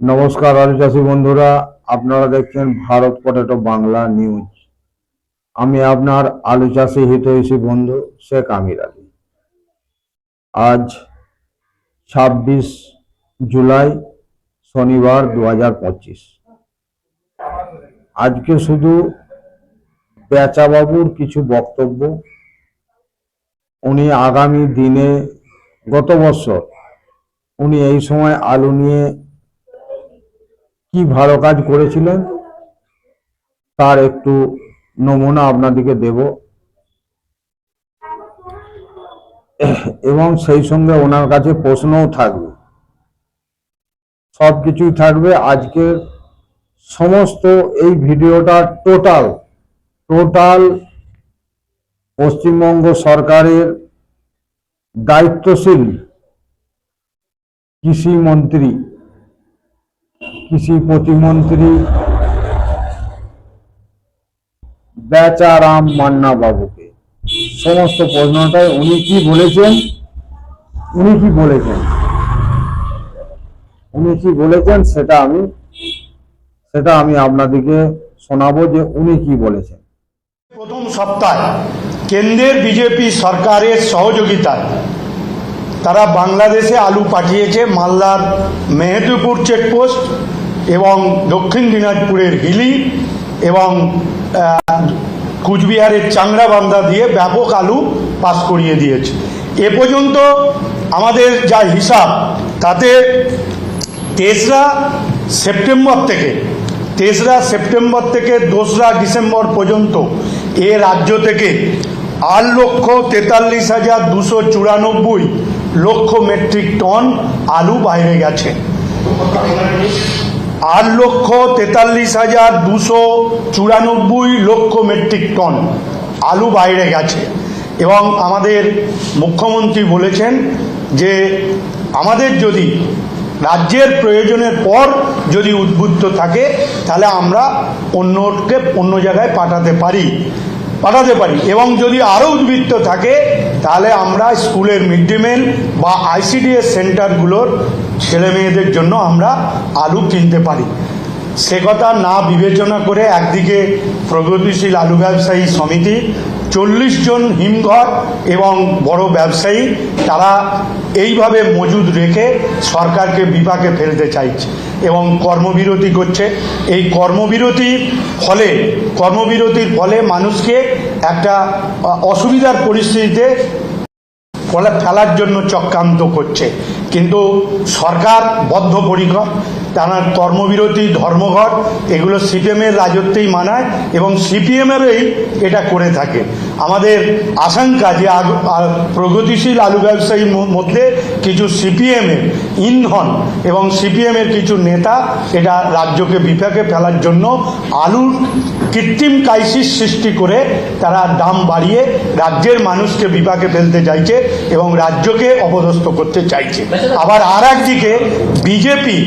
নমস্কার আলু চাষি বন্ধুরা, আপনারা দেখছেন ভারত পটেটো বাংলা নিউজ আমি আপনার আলু চাষি হিতৈষী বন্ধু শেখ আমির আলী। আজ ছাব্বিশ জুলাই শনিবার দু হাজার পঁচিশ। আজকে শুধু পেঁচাবাবুর কিছু বক্তব্য। উনি আগামী দিনে গত বছর উনি এই সময় আলু নিয়ে কি ভালো কাজ করেছিলেন? তার একটু নমুনা আপনাদেরকে দেব। এবং সেই সঙ্গে ওনার কাছে প্রশ্নও থাকবে। সব কিছুই থাকবে। আজকের সমস্ত এই ভিডিওটা টোটাল টোটাল পশ্চিমবঙ্গ সরকারের দায়িত্বশীল কৃষি মন্ত্রী কৃষি প্রতিমন্ত্রী বেচারাম মান্না বাবুকে সমস্ত প্রশ্নটায় উনি কি বলেছেন? উনি কি বলেছেন? উনি কি বলেছেন সেটা আমি সেটা আমি আপনাদেরকে শোনাবো যে উনি কি বলেছেন। প্রথম সপ্তাহে কেন্দ্রের বিজেপি সরকারের সহযোগিতায় তারা বাংলাদেশে আলু পাঠিয়েছে মালদার মেহেদপুর চেকপোস্ট এবং দক্ষিণ দিনাজপুরের হিলি এবং কুচবিহারের চাংড়াবান্ধা দিয়ে ব্যাপক আলু পাস করিয়ে দিয়েছে। এ পর্যন্ত আমাদের যা হিসাব, তাতে তেসরা সেপ্টেম্বর থেকে, তেসরা সেপ্টেম্বর থেকে দোসরা ডিসেম্বর পর্যন্ত এ রাজ্য থেকে আট লক্ষ তেতাল্লিশ হাজার দুশো চুরানব্বই লক্ষ মেট্রিক টন আলু বাইরে গেছে। আট লক্ষ তেতাল্লিশ হাজার দুশো চুরানব্বই লক্ষ মেট্রিক টন আলু বাইরে গেছে। এবং আমাদের মুখ্যমন্ত্রী বলেছেন যে আমাদের যদি রাজ্যের প্রয়োজনের পর যদি উদ্বুদ্ধ থাকে, তাহলে আমরা অন্যকে অন্য জায়গায় পাঠাতে পারি পাঠাতে পারি। এবং যদি আরও উদ্বৃত্ত থাকে তাহলে আমরা স্কুলের মিড ডে মিল বা আইসিডিএস সেন্টারগুলোর ছেলে মেয়েদের জন্য আমরা আলু কিনতে পারি। সে কথা না বিবেচনা করে একদিকে প্রগতিশীল আলু ব্যবসায়ী সমিতি, চল্লিশ জন হিমঘর এবং বড় ব্যবসায়ী, তারা এইভাবে মজুদ রেখে সরকারকে বিপাকে ফেলতে চাইছে এবং কর্মবিরতি করছে। এই কর্মবিরতির ফলে কর্মবিরতির ফলে মানুষকে একটা অসুবিধার পরিস্থিতিতে ফলে ফেলার জন্য চক্রান্ত করছে। কিন্তু সরকার বদ্ধপরিকর, তারা কর্মবিরতি, ধর্মঘট, এগুলো সিপিএমের রাজত্বেই মানায় এবং সিপিএমেরই এটা করে থাকে। আমাদের আশঙ্কা যে প্রগতিশীল আলু ব্যবসায়ীর মধ্যে কিছু সিপিএমের ইন্ধন এবং সিপিএমের কিছু নেতা এটা রাজ্যকে বিপাকে ফেলার জন্য আলুর কৃত্রিম ক্রাইসিস সৃষ্টি করে তারা দাম বাড়িয়ে রাজ্যের মানুষকে বিপাকে ফেলতে চাইছে এবং রাজ্যকে অপদস্থ করতে চাইছে। আবার আর একদিকে বিজেপি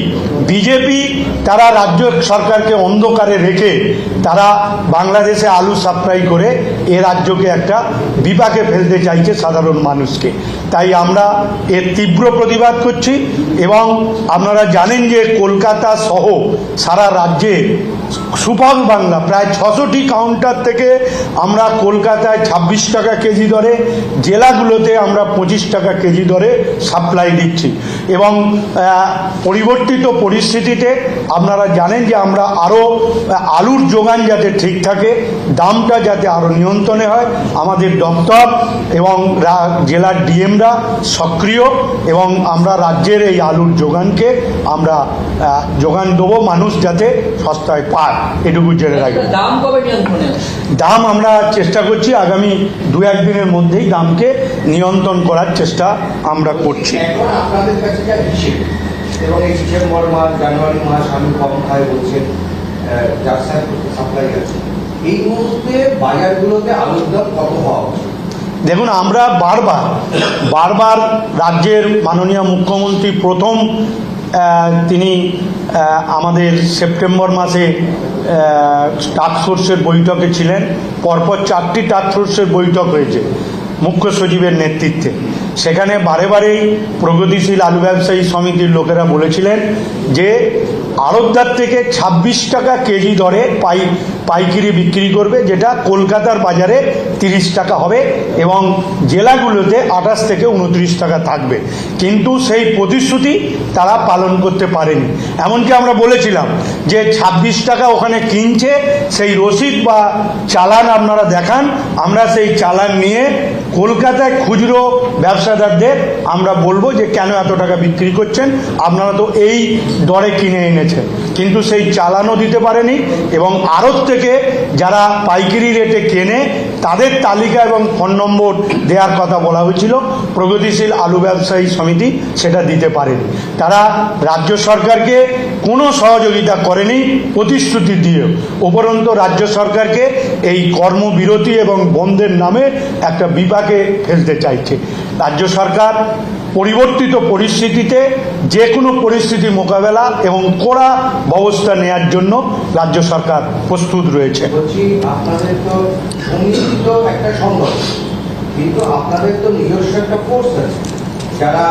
বিজেপি তারা রাজ্য সরকারকে অন্ধকারে রেখে তারা বাংলাদেশে আলু সাপ্লাই করে এ রাজ্যকে একটা বিপাকে ফেলতে চাইছে সাধারণ মানুষকে। তাই আমরা এর তীব্র প্রতিবাদ করছি এবং আপনারা জানেন যে কলকাতা সহ সারা রাজ্যে সুপার বাংলা, প্রায় ছশোটি কাউন্টার থেকে আমরা কলকাতায় ছাব্বিশ টাকা কেজি দরে, জেলাগুলোতে আমরা পঁচিশ টাকা কেজি দরে সাপ্লাই দিচ্ছি এবং পরিবর্তিত পরিস্থিতিতে আপনারা জানেন যে আমরা আরও আলুর যোগান যাতে ঠিক থাকে, দামটা যাতে আরও নিয়ন্ত্রণে হয়, আমাদের দপ্তর এবং জেলার ডিএমরা সক্রিয় এবং আমরা রাজ্যের এই আলুর যোগানকে আমরা যোগান দেবো মানুষ যাতে সস্তায় পায়। এটুকু জেনে রাখবে দাম কবে দাম আমরা চেষ্টা করছি আগামী দু একদিনের মধ্যেই দামকে নিয়ন্ত্রণ করার চেষ্টা আমরা করছি। এখন আপনাদের কাছে যা হিসেব এবং এই ডিসেম্বর মাস জানুয়ারি মাস আমি কম খাই বলছেন আহ, সাপ্লাই আছে এই মুহূর্তে বাজারগুলোতে আলুর দাম কত হওয়া উচিত? দেখুন আমরা বারবার বারবার রাজ্যের মাননীয় মুখ্যমন্ত্রী প্রথম তিনি আমাদের সেপ্টেম্বর মাসে টাস্কফোর্সের বৈঠকে ছিলেন। পরপর চারটি টাস্কফোর্সের বৈঠক হয়েছে মুখ্য সচিবের নেতৃত্বে। সেখানে বারে বারেই প্রগতিশীল আলু ব্যবসায়ী সমিতির লোকেরা বলেছিলেন যে, আড়তদার থেকে ছাব্বিশ টাকা কেজি দরে পাই, পাইকিরি বিক্রি করবে, যেটা কলকাতার বাজারে তিরিশ টাকা হবে এবং জেলাগুলোতে আঠাশ থেকে উনত্রিশ টাকা থাকবে। কিন্তু সেই প্রতিশ্রুতি তারা পালন করতে পারেনি। এমনকি আমরা বলেছিলাম যে ছাব্বিশ টাকা ওখানে কিনছে, সেই রসিদ বা চালান আপনারা দেখান, আমরা সেই চালান নিয়ে কলকাতায় খুচরো ব্যবসাদারদের আমরা বলব যে কেন এত টাকা বিক্রি করছেন, আপনারা তো এই দরে কিনে এনেছেন। কিন্তু সেই চালানও দিতে পারেনি এবং আড়ত থেকে যারা পাইকারি রেটে কেনে তাদের তালিকা এবং ফোন নম্বর দেওয়ার কথা বলা হয়েছিল। প্রগতিশীল আলু ব্যবসায়ী সমিতি সেটা দিতে পারেনি। তারা রাজ্য সরকারকে কোনো সহযোগিতা করেনি, প্রতিশ্রুতি দিয়ে। উপরন্ত রাজ্য সরকারকে এই কর্মবিরতি এবং বন্ধের নামে একটা বিপাকে ফেলতে চাইছে। রাজ্য সরকার পরিবর্তিত পরিস্থিতিতে যে কোনো পরিস্থিতি মোকাবেলা এবং কড়া ব্যবস্থা নেয়ার জন্য রাজ্য সরকার প্রস্তুত রয়েছে। বলছি আপনাদের তো একটা সংগঠন কিন্তু আপনাদের তো নিজস্ব একটা ফোর্স আছে। যারা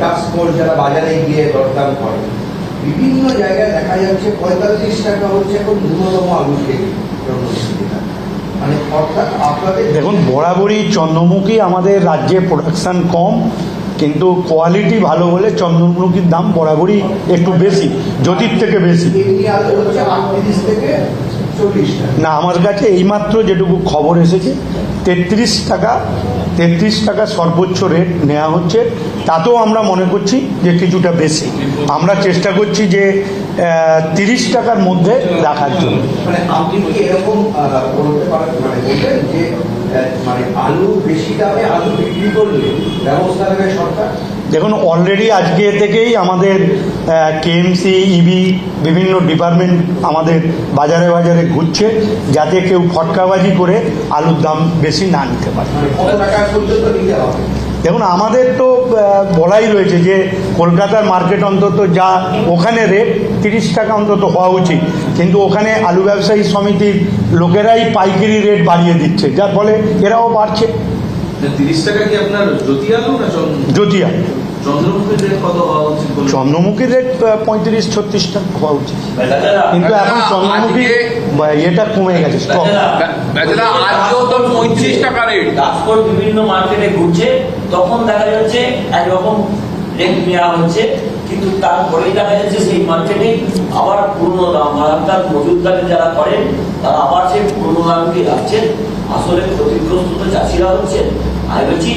টাস্ক ফোর্স যারা বাজারে গিয়ে দরদাম করে। বিভিন্ন জায়গায় দেখা যাচ্ছে পঁয়তাল্লিশ টাকা হচ্ছে এখন ন্যূনতম আলু কেজি জন্মদিনটা। মানে অর্থাৎ আপনাদের দেখুন বরাবরই চন্দ্রমুখী আমাদের রাজ্যে প্রোডাকশন কম কিন্তু কোয়ালিটি ভালো বলে চন্দনমুখীর দাম বরাবরই একটু বেশি, জ্যোতির থেকে বেশি। না, আমার কাছে এইমাত্র যেটুকু খবর এসেছে, তেত্রিশ টাকা তেত্রিশ টাকা সর্বোচ্চ রেট নেওয়া হচ্ছে, তাতেও আমরা মনে করছি যে কিছুটা বেশি। আমরা চেষ্টা করছি যে তিরিশ টাকার মধ্যে রাখার জন্য। মানে মানে বলবেন যে আহ, মানে আলু বেশি দামে আলু বিক্রি করলে ব্যবস্থা নেবে সরকার? দেখুন অলরেডি আজকে থেকেই আমাদের কেএমসি ইবি E বিভিন্ন ডিপার্টমেন্ট আমাদের বাজারে বাজারে ঘুরছে যাতে কেউ ফটকাবাজি করে আলুর দাম বেশি না নিতে পারে। দেখুন আমাদের তো বলাই রয়েছে যে কলকাতার মার্কেট অন্তত যা ওখানে রেট তিরিশ টাকা অন্তত হওয়া উচিত। কিন্তু ওখানে আলু ব্যবসায়ী সমিতির লোকেরাই পাইকারি রেট বাড়িয়ে দিচ্ছে যার ফলে এরাও বাড়ছে। তিরিশ টাকা কি আপনার জ্যোতি আলু। না চন্দ্র- যদিয়া চন্দ্রমুখীর রেট পঁয়ত্রিশ ছত্রিশ টাকা হওয়া উচিত। কিন্তু এখন চন্দ্রমুখী এটা কমে গেছে স্টক পঁয়ত্রিশ টাকা রেট বিভিন্ন মার্কেটে ঘুরছে তখন দেখা যাচ্ছে একরকম রেট নেওয়া হচ্ছে কিন্তু তারপরেই দেখা যাচ্ছে সেই মার্কেটে আবার পুরনো দাম। অর্থাৎ মজুদদারে যারা করেন তারা আবার সেই পুরনো দামকে রাখছেন। আসলে ক্ষতিগ্রস্ত তো চাষিরা হচ্ছে আমি বলছি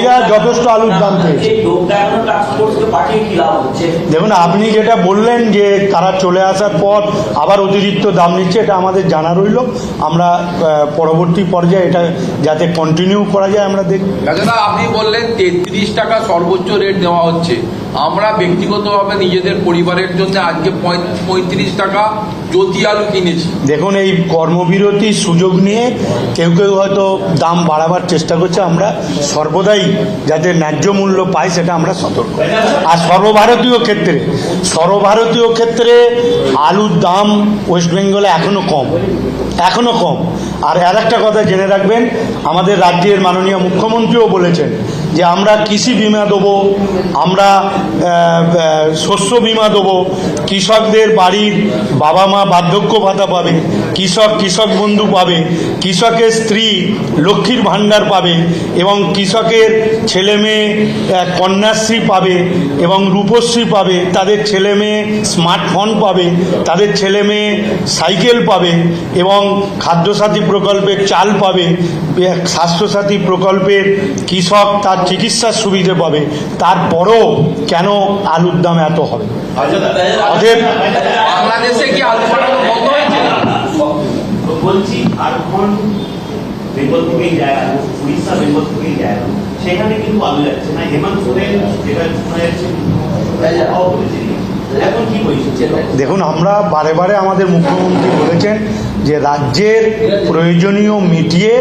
এরা যথেষ্ট আলুর দাম পেয়েছে। দেখুন আপনি যেটা বললেন যে তারা চলে আসার পর আবার অতিরিক্ত দাম নিচ্ছে এটা আমাদের জানা রইল। আমরা পরবর্তী পর্যায়ে এটা যাতে কন্টিনিউ করা যায় আমরা দেখব আপনি বললেন তেত্রিশ টাকা সর্বোচ্চ রেট দেওয়া হচ্ছে। আমরা ব্যক্তিগতভাবে নিজেদের পরিবারের জন্য আজকে পঁয়- পঁয়ত্রিশ টাকা জ্যোতি আলু কিনেছি। দেখুন, এই কর্মবিরতির সুযোগ নিয়ে কেউ কেউ হয়তো দাম বাড়াবার চেষ্টা করছে, আমরা সর্বদাই যাতে ন্যায্য মূল্য পাই সেটা আমরা সতর্ক। আর সর্বভারতীয় ক্ষেত্রে সর্বভারতীয় ক্ষেত্রে আলুর দাম ওয়েস্ট বেঙ্গলে এখনও কম এখনও কম। আর আর একটা কথা জেনে রাখবেন, আমাদের রাজ্যের মাননীয় মুখ্যমন্ত্রীও বলেছেন যে আমরা কৃষি বিমা দেবো, আমরা শস্য বিমা দেবো, কৃষকদের বাড়ির বাবা মা বার্ধক্য ভাতা পাবে। কৃষক কৃষক বন্ধু পাবে কৃষকের স্ত্রী লক্ষ্মীর ভাণ্ডার পাবে এবং কৃষকের ছেলে মেয়ে কন্যাশ্রী পাবে এবং রূপশ্রী পাবে তাদের ছেলে মেয়ে স্মার্টফোন পাবে তাদের ছেলে মেয়ে সাইকেল পাবে এবং খাদ্যসাথী প্রকল্পের চাল পাবে স্বাস্থ্যসাথী প্রকল্পের কৃষক তার চিকিৎসার সুবিধে পাবে তারপরও কেন আলুর দাম এত হবে? অতএব বাংলাদেশে কি আলু বলছি ঝাড়খণ্ড বেঙ্গল থেকেই যায় আলু উড়িষ্যা বেঙ্গল থেকেই যায় আলু সেখানে কিন্তু আলু যাচ্ছে না। হেমন্ত সোরেন যেটা শোনা যাচ্ছে দেখুন আমরা বারে বারে আমাদের মুখ্যমন্ত্রী বলেছেন যে রাজ্যের প্রয়োজনীয় মিটিয়ে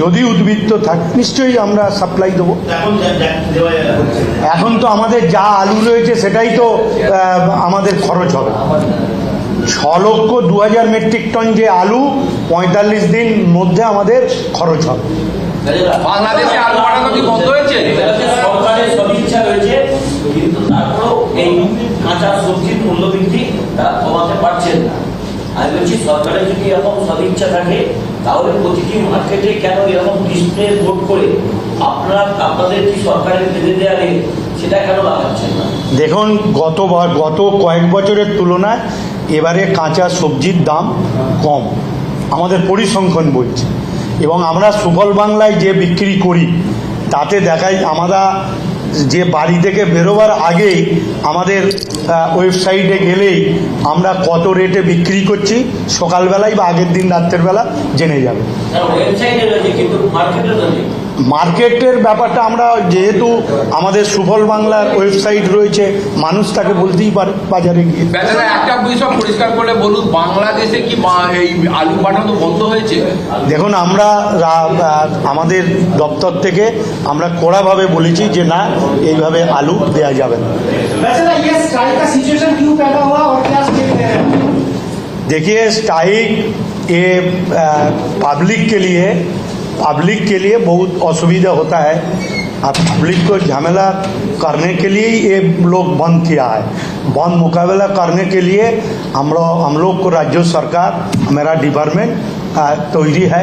যদি উদ্বৃত্ত থাকে নিশ্চয়ই আমরা সাপ্লাই দেবো। এখন তো আমাদের যা আলু রয়েছে সেটাই তো আমাদের খরচ হবে। ছ লক্ষ দু হাজার মেট্রিক টন যে আলু পঁয়তাল্লিশ দিন মধ্যে আমাদের খরচ হবে। বাংলাদেশে আলু পাঠানো কি বন্ধ হয়েছে? সরকারের সদিচ্ছা রয়েছে কিন্তু তারপরেও এই কাঁচা সবজির মূল্য বৃদ্ধি তারা কমাতে পারছেন না। আমি বলছি সরকারের যদি এরকম সদিচ্ছা থাকে তাহলে প্রতিটি মার্কেটে কেন এরকম ডিসপ্লে বোর্ড করে আপনারা আপনাদের কি সরকারের বেঁধে সেটা কেন লাগাচ্ছেন না? দেখুন গত গত কয়েক বছরের তুলনায় এবারে কাঁচা সবজির দাম কম। আমাদের পরিসংখ্যান বলছে। এবং আমরা সুফল বাংলায় যে বিক্রি করি, তাতে দেখাই আমরা যে বাড়ি থেকে বেরোবার আগেই আমাদের ওয়েবসাইটে গেলেই আমরা কত রেটে বিক্রি করছি সকালবেলায় বা আগের দিন রাত্রের বেলা জেনে যাবে। ওয়েবসাইটে রয়েছে কিন্তু মার্কেটে তো নেই মার্কেটের ব্যাপারটা আমরা যেহেতু আমাদের সুফল বাংলার ওয়েবসাইট রয়েছে মানুষ তাকে বলতেই পারে বাজারে গিয়ে বেচারা একটা বিষয় পরিষ্কার করে বলুন বাংলাদেশে কি বা- এই আলু পাঠানো বন্ধ হয়েছে দেখুন আমরা রা- আহ, আমাদের দপ্তর থেকে আমরা কড়াভাবে বলেছি যে না এইভাবে আলু দেওয়া যাবে না वैसे ना ये स्ट्राइक का सिचुएशन क्यों पैदा हुआ और क्या स्टेप ले रहे हैं देखिए स्ट्राइक ये पब्लिक के लिए पब्लिक के लिए बहुत असुविधा होता है। और पब्लिक को झमेला करने के लिए ये लोग बंद किया है। बंद मुकाबला करने के लिए हम लोग हम लोग को राज्य सरकार मेरा डिपार्टमेंट तैयारी है।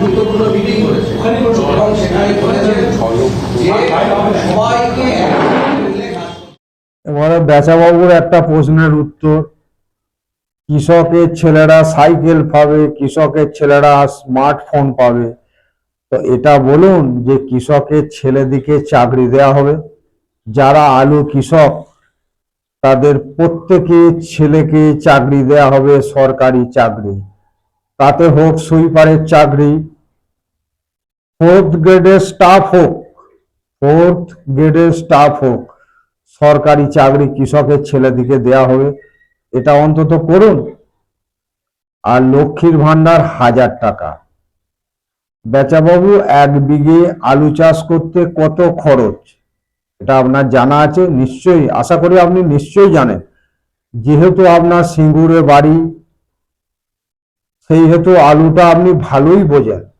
এবারে বেচাবাবুর একটা প্রশ্নের উত্তর। কৃষকের ছেলেরা সাইকেল পাবে, কৃষকের ছেলেরা স্মার্টফোন পাবে। তো এটা বলুন যে কৃষকের ছেলেদিকে চাকরি দেওয়া হবে। যারা আলু কৃষক, তাদের প্রত্যেকের ছেলেকে চাকরি দেওয়া হবে সরকারি চাকরি। তাতে হোক সুইপারের চাকরি ফোর্থ গ্রেডের স্টাফ হোক ফোর্থ গ্রেডের স্টাফ হোক, সরকারি চাকরি কৃষকের ছেলেদিকে দেয়া হবে। এটা অন্তত করুন। আর লক্ষ্মীর ভান্ডার হাজার টাকা। বেচাবাবু এক বিঘে আলু চাষ করতে কত খরচ? এটা আপনার জানা আছে, নিশ্চয়ই। আশা করি আপনি নিশ্চয়ই জানেন। যেহেতু আপনার সিঙ্গুরে বাড়ি, সেই হেতু আলুটা আপনি ভালোই বোঝেন।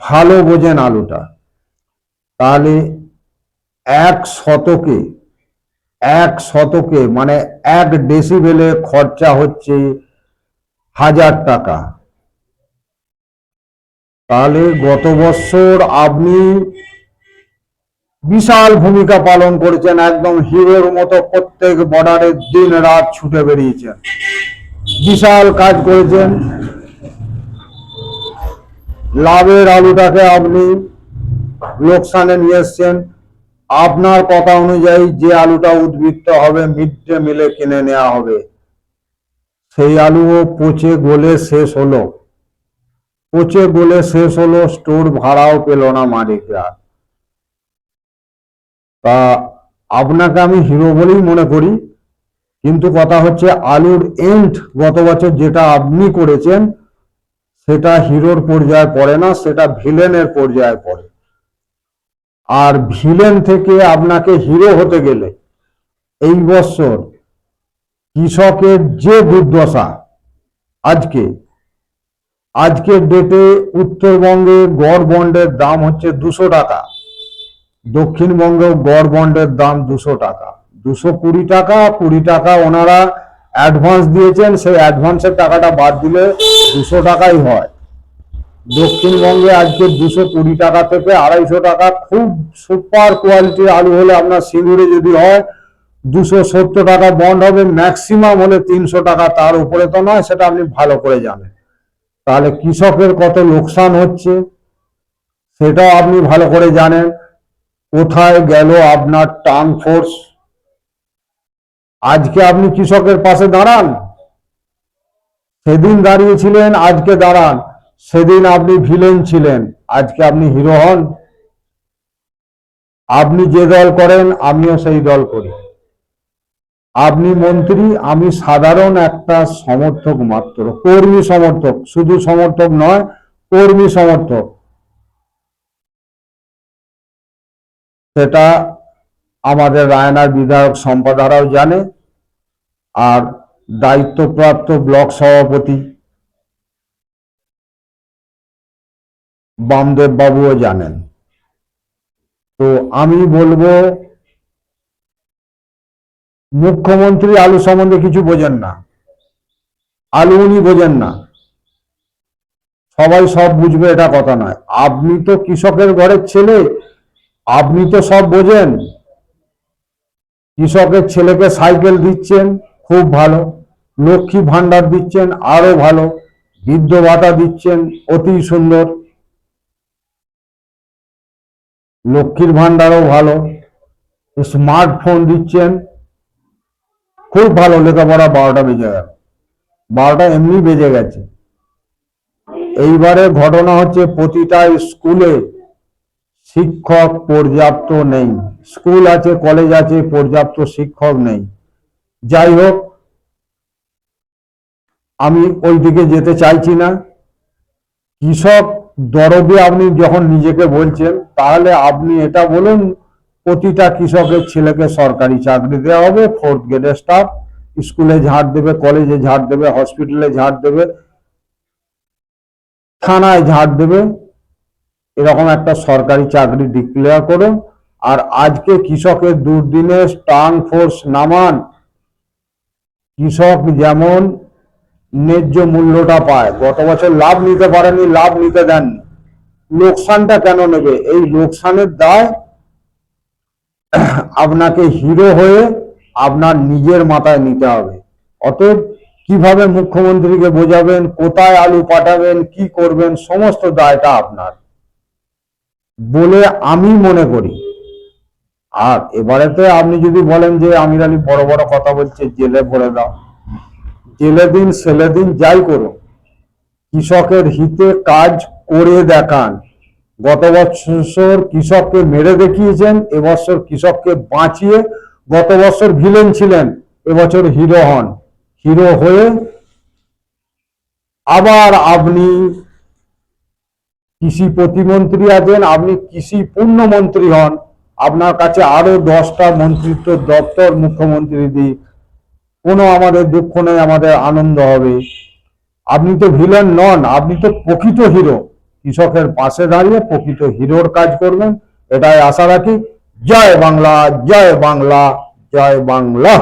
ভালো বোঝেন আলুটা, তাহলে এক শতকে এক শতকে মানে এক ডেসিবেলে খরচা হচ্ছে হাজার টাকা। তাহলে গত বছর আপনি বিশাল ভূমিকা পালন করেছেন, একদম হিরোর মতো প্রত্যেক বর্ডারে দিন রাত ছুটে বেরিয়েছেন। বিশাল কাজ করেছেন। লাভের আলুটাকে আপনি লোকসানে নিয়ে এসছেন। আপনার কথা অনুযায়ী যে আলুটা উদ্বৃত্ত হবে, মিড ডে মিলে কিনে নেওয়া হবে। সেই আলুও পচে গলে শেষ হলো। পচে গলে শেষ হলো, স্টোর ভাড়াও পেল না মালিকরা। তা আপনাকে আমি হিরো বলেই মনে করি, কিন্তু কথা হচ্ছে আলুর এন্ড গত বছর যেটা আপনি করেছেন সেটা হিরোর পর্যায়ে পড়ে না, সেটা ভিলেনের পর্যায়ে পড়ে। আর ভিলেন থেকে আপনাকে হিরো হতে গেলে এই বছর কৃষকের যে দুর্দশা আজকে, আজকের ডেটে উত্তরবঙ্গে গড় বন্ডের দাম হচ্ছে দুশো টাকা। দক্ষিণবঙ্গে গড় বন্ডের দাম দুশো টাকা। দুশো কুড়ি টাকা কুড়ি টাকা ওনারা অ্যাডভান্স দিয়েছেন, সেই অ্যাডভান্সের টাকাটা বাদ দিলে দুশো টাকাই হয়। দক্ষিণবঙ্গে আজকে দুশো কুড়ি টাকা থেকে আড়াইশো টাকা, খুব সুপার কোয়ালিটির আলু হলে আপনার সিঙ্গুরে যদি হয়, দুশো সত্তর টাকা বন্ড হবে ম্যাক্সিমাম হলে তিনশো টাকা, তার উপরে তো নয়, সেটা আপনি ভালো করে জানেন। তাহলে কৃষকের কত লোকসান হচ্ছে, সেটাও আপনি ভালো করে জানেন। কোথায় গেল আপনার টার্ম ফোর্স? আজকে আপনি কৃষকের পাশে দাঁড়ান। সেদিন দাঁড়িয়েছিলেন, আজকে দাঁড়ান। সেদিন আপনি ভিলেন ছিলেন, আজকে আপনি হিরো হন। আপনি যে দল করেন, আমিও সেই দল করি। আপনি মন্ত্রী, আমি সাধারণ একটা সমর্থক মাত্র, কর্মী সমর্থক, শুধু সমর্থক নয়, কর্মী সমর্থক। সেটা আমাদের রায়নার বিধায়ক সম্পাদারাও জানে আর দায়িত্বপ্রাপ্ত ব্লক সভাপতি বামদেব বাবুও জানেন। তো আমি বলব, মুখ্যমন্ত্রী আলু সম্বন্ধে কিছু বোঝেন না। আলু উনি বোঝেন না। সবাই সব বুঝবে এটা কথা নয়। আপনি তো কৃষকের ঘরের ছেলে, আপনি তো সব বোঝেন। কৃষকের ছেলেকে সাইকেল দিচ্ছেন, খুব ভালো। লক্ষ্মী ভান্ডার দিচ্ছেন, আরও ভালো। বৃদ্ধ ভাতা দিচ্ছেন, অতি সুন্দর। লক্ষ্মীর ভান্ডারও ভালো। স্মার্টফোন দিচ্ছেন, খুব ভালো। লেখাপড়া বারোটা বেজে গেল। বারোটা এমনি বেজে গেছে। এইবারে ঘটনা হচ্ছে প্রতিটা স্কুলে শিক্ষক পর্যাপ্ত নেই। স্কুল আছে, কলেজ আছে, পর্যাপ্ত শিক্ষক নেই। যাই হোক, আমি ওই দিকে যেতে চাইছি না। কৃষক দরদে আপনি যখন নিজেকে বলছেন, তাহলে আপনি এটা বলুন, প্রতিটা কৃষকের ছেলেকে সরকারি চাকরি দেওয়া হবে ফোর্থ গ্রেডের স্টাফ স্কুলে ঝাড় দেবে কলেজে ঝাড় দেবে হসপিটালে ঝাড় দেবে, থানায় ঝাড় দেবে। এরকম একটা সরকারি চাকরি ডিক্লেয়ার করুন। আর আজকে কৃষকের দুর্দিনে স্ট্রাং ফোর্স নামান। কৃষক যেমন ন্যায্য মূল্যটা পায়, গত বছর লাভ নিতে পারেনি, লাভ নিতে দেননি। লোকসানটা কেন নেবে? এই লোকসানের দায় আপনাকে হিরো হয়ে আপনার নিজের মাথায় নিতে হবে। অতএব কীভাবে মুখ্যমন্ত্রীকে বোঝাবেন, কোথায় আলু পাঠাবেন, কি করবেন, সমস্ত দায়টা আপনার। বলে আমি মনে করি। আর এবারেতে আপনি যদি বলেন যে আমির আলী বড় বড় কথা বলছে, জেলে ভরে দাও। জেলে দিন, ছেলে দিন, যাই করুন কৃষকের হিতে কাজ করে দেখান। গত বছর কৃষককে মেরে দেখিয়েছেন, এবছর কৃষককে বাঁচিয়ে গত বছর ভিলেন ছিলেন, এবছর হিরো হন। হিরো হয়ে আবার আপনি কৃষি প্রতিমন্ত্রী আছেন, আপনি কৃষি পূর্ণমন্ত্রী হন। আপনার কাছে আরও দশটা মন্ত্রিত্ব দপ্তর মুখ্যমন্ত্রী দিই কোনো আমাদের দুঃখ নেই, আমাদের আনন্দ হবে। আপনি তো ভিলেন নন, আপনি তো প্রকৃত হিরো। কৃষকের পাশে দাঁড়িয়ে প্রকৃত হিরোর কাজ করবেন, এটাই আশা রাখি। জয় বাংলা জয় বাংলা জয় বাংলা।